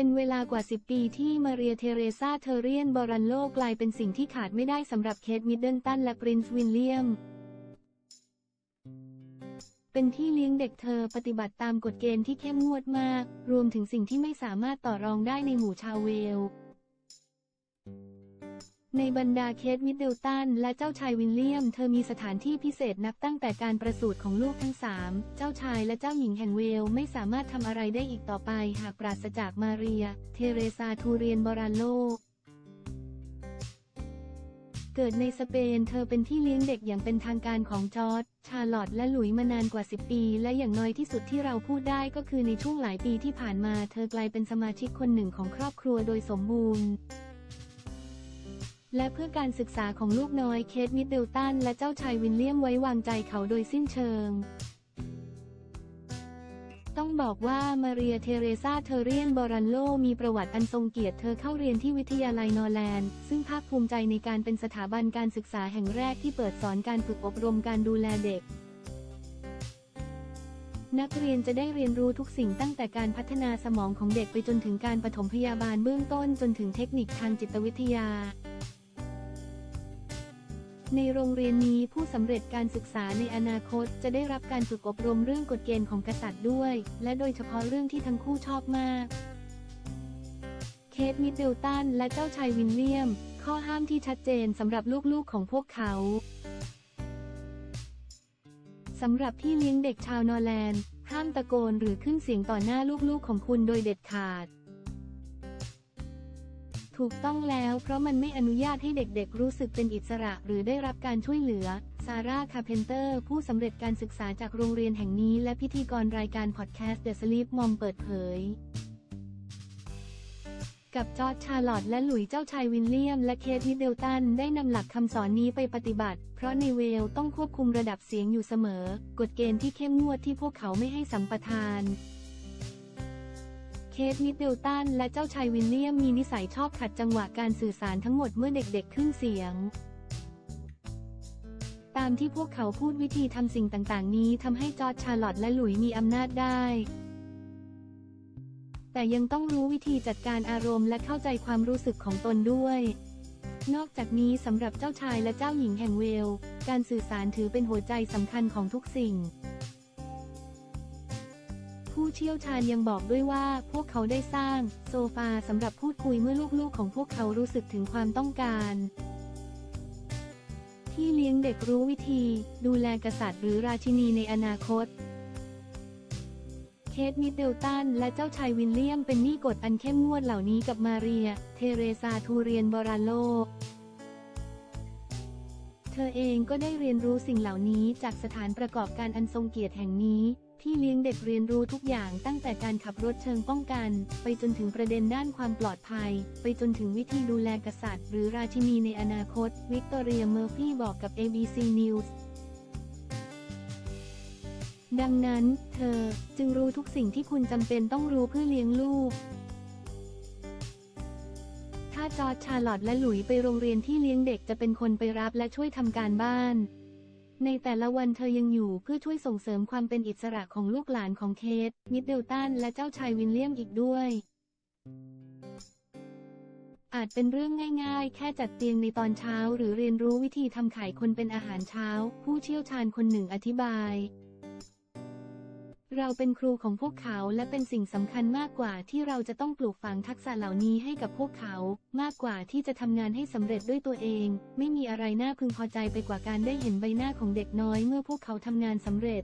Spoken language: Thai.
เป็นเวลากว่า 10 ปีที่มาเรียเทเรซาเทเรียนบอรันโลกลายเป็นสิ่งที่ขาดไม่ได้สำหรับเคทมิดเดิลตันและปรินซ์วิลเลียม เป็นที่เลี้ยงเด็กเธอปฏิบัติตามกฎเกณฑ์ที่เข้มงวดมาก รวมถึงสิ่งที่ไม่สามารถต่อรองได้ในหมู่ชาวเวล ในบรรดาเคทมิดเดิลตันและเจ้าชายวิลเลียม เธอมีสถานที่พิเศษนับตั้งแต่การประสูติของลูกทั้งสาม เจ้าชายและเจ้าหญิงแห่งเวลไม่สามารถทำอะไรได้อีกต่อไป หากปราศจากมาเรีย เทเรซาทูเรียนบรันโล เกิดในสเปน เธอเป็นที่เลี้ยงเด็กอย่างเป็นทางการของจอร์จชาร์ลอตและหลุยมานานกว่า 10 ปี และอย่างน้อยที่สุดที่เราพูดได้ก็คือในช่วงหลายปีที่ผ่านมา เธอกลายเป็นสมาชิกคนหนึ่งของครอบครัวโดยสมบูรณ์ และเพื่อการศึกษาของลูกน้อยเคทมิดเดิลตันและเจ้าชายวินเลียมไว้วางใจเขาโดยสิ้นเชิง ต้องบอกว่ามาเรียเทเรซาเทเรียนบอรันโลมีประวัติอันทรงเกียรติเธอเข้าเรียนที่วิทยาลัยนอร์แลนด์ ซึ่งภาคภูมิใจในการเป็นสถาบันการศึกษาแห่งแรกที่เปิดสอนการฝึกอบรมการดูแลเด็กนักเรียนจะได้เรียนรู้ทุกสิ่งตั้งแต่การพัฒนาสมองของเด็กไปจนถึงการปฐมพยาบาลเบื้องต้นจนถึงเทคนิคทางจิตวิทยา ในโรงเรียนนี้ผู้สำเร็จการศึกษาในอนาคตจะได้รับการฝึกอบรมเรื่องกฎเกณฑ์ของกษัตริย์ด้วย และโดยเฉพาะเรื่องที่ทั้งคู่ชอบมาก เคทมิดเดิลตันและเจ้าชายวินเลียม ข้อห้ามที่ชัดเจนสำหรับลูกๆของพวกเขาสำหรับพี่เลี้ยงเด็กชาวนอร์แลนด์ ห้ามตะโกนหรือขึ้นเสียงต่อหน้าลูกๆของคุณโดยเด็ดขาด ถูกต้องแล้วเพราะมันไม่อนุญาตให้เด็กๆ รู้สึกเป็นอิสระหรือได้รับการช่วยเหลือ ซาร่า คาเพนเตอร์ ผู้สำเร็จการศึกษาจากโรงเรียนแห่งนี้ และพิธีกรรายการพอดแคสต์ The Sleep Mom เปิดเผย กับจอร์จชาร์ลอตและหลุยเจ้าชายวินเลียม และเคทมิดเดลตันได้นำหลักคำสอนนี้ไปปฏิบัติ เพราะในเวลต้องควบคุมระดับเสียงอยู่เสมอ กฎเกณฑ์ที่เข้มงวดที่พวกเขาไม่ให้สัมปทาน เคทมิดเดลตัน และเจ้าชายวินเลียมมีนิสัยชอบขัดจังหวะการสื่อสารทั้งหมดเมื่อเด็กๆขึ้นเสียง ตามที่พวกเขาพูดวิธีทำสิ่งต่างๆ นี้ทำให้จอร์จชาร์ลอตและหลุยมีอำนาจได้ แต่ยังต้องรู้วิธีจัดการอารมณ์และเข้าใจความรู้สึกของตนด้วย นอกจากนี้สำหรับเจ้าชายและเจ้าหญิงแห่งเวล การสื่อสารถือเป็นหัวใจสำคัญของทุกสิ่ง ผู้เชี่ยวชาญยังบอกด้วยว่าพวกเขาได้สร้าง โซฟาสำหรับพูดคุยเมื่อลูกๆ ของพวกเขารู้สึกถึงความต้องการ ที่เลี้ยงเด็กรู้วิธี ดูแลกษัตริย์หรือราชินีในอนาคต เคทมิดเดลตันและเจ้าชายวินเลียมเป็นหนี้กฎอันเข้มงวดเหล่านี้กับมาเรีย เทเรซาทูเรียนบรันโลเธอเองก็ได้เรียนรู้สิ่งเหล่านี้จากสถานประกอบการอันทรงเกียรติแห่งนี้ ที่เลี้ยงเด็กเรียนรู้ทุกอย่างตั้งแต่การขับรถเชิงป้องกัน ไปจนถึงประเด็นด้านความปลอดภัย ไปจนถึงวิธีดูแลกษัตริย์ หรือราชินีในอนาคต วิกตอเรียเมอร์ฟี่บอกกับ ABC News ดังนั้น เธอจึงรู้ทุกสิ่งที่คุณจำเป็นต้องรู้เพื่อเลี้ยงลูก ถ้าจอร์จชาร์ลอตและหลุยส์ไปโรงเรียนที่เลี้ยงเด็กจะเป็นคนไปรับและช่วยทำการบ้าน ในแต่ละวันเธอยังอยู่เพื่อช่วยส่งเสริมความเป็นอิสระของลูกหลานของเคท มิดเดิลตันและเจ้าชายวินเลียมอีกด้วย อาจเป็นเรื่องง่ายๆ แค่จัดเตียงในตอนเช้า หรือเรียนรู้วิธีทำไข่คนเป็นอาหารเช้า ผู้เชี่ยวชาญคนหนึ่งอธิบาย เราเป็นครูของพวกเขาและเป็นสิ่งสำคัญมากกว่าที่เราจะต้องปลูกฝังทักษะเหล่านี้ให้กับพวกเขา มากกว่าที่จะทำงานให้สำเร็จด้วยตัวเอง ไม่มีอะไรน่าพึงพอใจไปกว่าการได้เห็นใบหน้าของเด็กน้อยเมื่อพวกเขาทำงานสำเร็จ